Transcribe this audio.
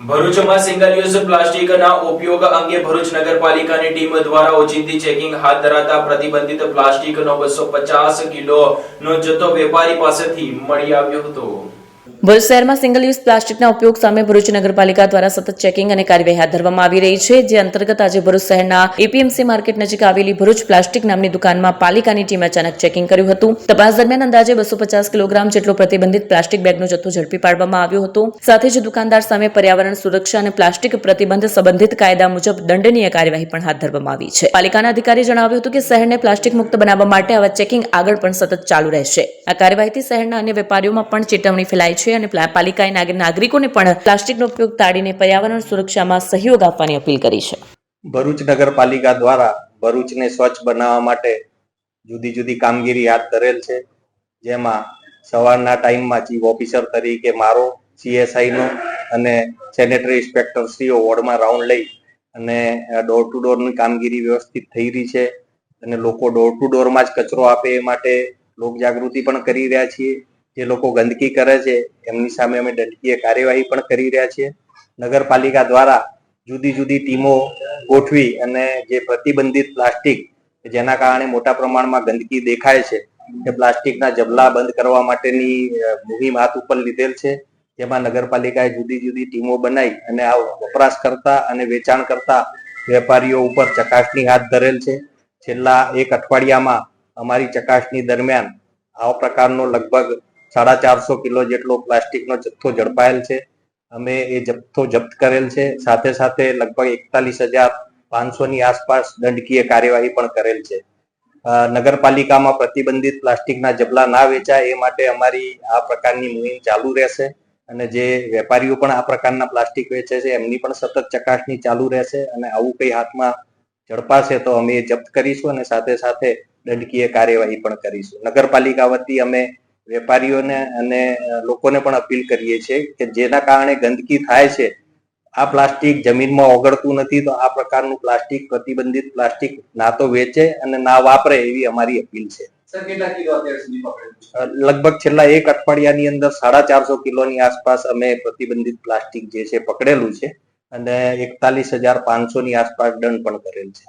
ભરૂચમાં single use પ્લાસ્ટિકના ઉપયોગ અંગે ભરૂચ નગરપાલિકાની ટીમ દ્વારા ઓચિંતી ચેકિંગ હાથ ધરાતા પ્રતિબંધિત પ્લાસ્ટિકનો બસો પચાસ કિલોનો જથ્થો વેપારી પાસેથી મળી આવ્યો હતો. ભરૂચ શહેરમાં સિંગલ યુઝ પ્લાસ્ટિકના ઉપયોગ સામે ભરૂચ નગરપાલિકા દ્વારા સતત ચેકિંગ અને કાર્યવાહી હાથ ધરવામાં આવી રહી છે, જે અંતર્ગત આજે ભરૂચ શહેરના એપીએમસી માર્કેટ નજીક આવેલી ભરૂચ પ્લાસ્ટિક નામની દુકાનમાં પાલિકાની ટીમે અચાનક ચેકિંગ કર્યું હતું. તપાસ દરમિયાન અંદાજે બસો પચાસ કિલોગ્રામ જેટલો પ્રતિબંધિત પ્લાસ્ટિક બેગનો જથ્થો ઝડપી પાડવામાં આવ્યો હતો. સાથે જ દુકાનદાર સામે પર્યાવરણ સુરક્ષા અને પ્લાસ્ટિક પ્રતિબંધ સંબંધિત કાયદા મુજબ દંડનીય કાર્યવાહી પણ હાથ ધરવામાં આવી છે. પાલિકાના અધિકારીએ જણાવ્યું હતું કે શહેરને પ્લાસ્ટિક મુક્ત બનાવવા માટે આવા ચેકિંગ આગળ પણ સતત ચાલુ રહેશે. આ કાર્યવાહીથી શહેરના અન્ય વેપારીઓમાં પણ ચેતવણી ફેલાઈ છે અને પ્લા- પાલિકાએ નાગરિકોને પણ પ્લાસ્ટિકનો ઉપયોગ ટાળીને પર્યાવરણ સુરક્ષામાં સહયોગ આપવાની અપીલ કરી છે. ભરૂચ નગરપાલિકા દ્વારા ભરૂચને સ્વચ્છ બનાવવા માટે જુદી જુદી કામગીરી હાથ ધરેલ છે. જેમાં સવારના ટાઈમમાં ચીફ ઓફિસર તરીકે મારો સીએસઆઈનો અને સેનેટરી ઇન્સ્પેક્ટર શ્રીઓ વોર્ડમાં રાઉન્ડ લઈ અને ડોર ટુ ડોરની કામગીરી વ્યવસ્થિત થઈ રહી છે. અને લોકો ડોર ટુ ડોરમાં જ કચરો આપે એ માટે લોક જાગૃતિ પણ કરી રહ્યા છીએ. જે લોકો ગંદકી કરે છે, એમની સામે અમે દંડકીય કાર્યવાહી પણ કરી રહ્યા છીએ. નગરપાલિકા દ્વારા જુદી જુદી ટીમો ગોઠવી અને જે પ્રતિબંધિત પ્લાસ્ટિક, જેના કારણે મોટા પ્રમાણમાં ગંદકી દેખાય છે, એ પ્લાસ્ટિકના જબલા બંધ કરવા માટેની મુહિમ હાથ ઉપર લીધેલ છે. જેમાં નગરપાલિકાએ જુદી જુદી ટીમો બનાવી અને આ વપરાશ કરતા અને વેચાણ કરતા વેપારીઓ ઉપર ચકાસણી હાથ ધરેલ છે. છેલ્લા એક અઠવાડિયામાં અમારી ચકાસણી દરમિયાન આવા પ્રકારનો લગભગ સાડા ચારસો કિલો જેટલો પ્લાસ્ટિકનો જથ્થો ઝડપાયેલ છે. અમે એ જથ્થો જપ્ત કરેલ છે. સાથે સાથે લગભગ એકતાલીસ હજાર પાંચસો ની આસપાસ દંડકીય કાર્યવાહી પણ કરેલ છે. નગરપાલિકામાં પ્રતિબંધિત પ્લાસ્ટિકના જબલા ના વેચાય એ માટે અમારી આ પ્રકારની મુહિમ ચાલુ રહેશે અને જે વેપારીઓ પણ આ પ્રકારના પ્લાસ્ટિક વેચે છે એમની પણ સતત ચકાસણી ચાલુ રહેશે અને આવું કઈ હાથમાં ઝડપાશે તો અમે એ જપ્ત કરીશું અને સાથે સાથે દંડકીય કાર્યવાહી પણ કરીશું. નગરપાલિકા વતી અમે વેપારીઓને અને લોકોને પણ અપીલ કરીએ છીએ કે જેના કારણે ગંદકી થાય છે આ પ્લાસ્ટિક જમીનમાં ઓગળતું નથી તો આ પ્રકારનું પ્લાસ્ટિક પ્રતિબંધિત પ્લાસ્ટિક ના તો વેચે અને ના વાપરે એવી અમારી અપીલ છે. લગભગ છેલ્લા એક અઠવાડિયાની અંદર સાડા ચારસો કિલોની આસપાસ અમે પ્રતિબંધિત પ્લાસ્ટિક જે છે પકડેલું છે અને એકતાલીસ હજાર પાંચસો ની આસપાસ દંડ પણ કરેલ છે.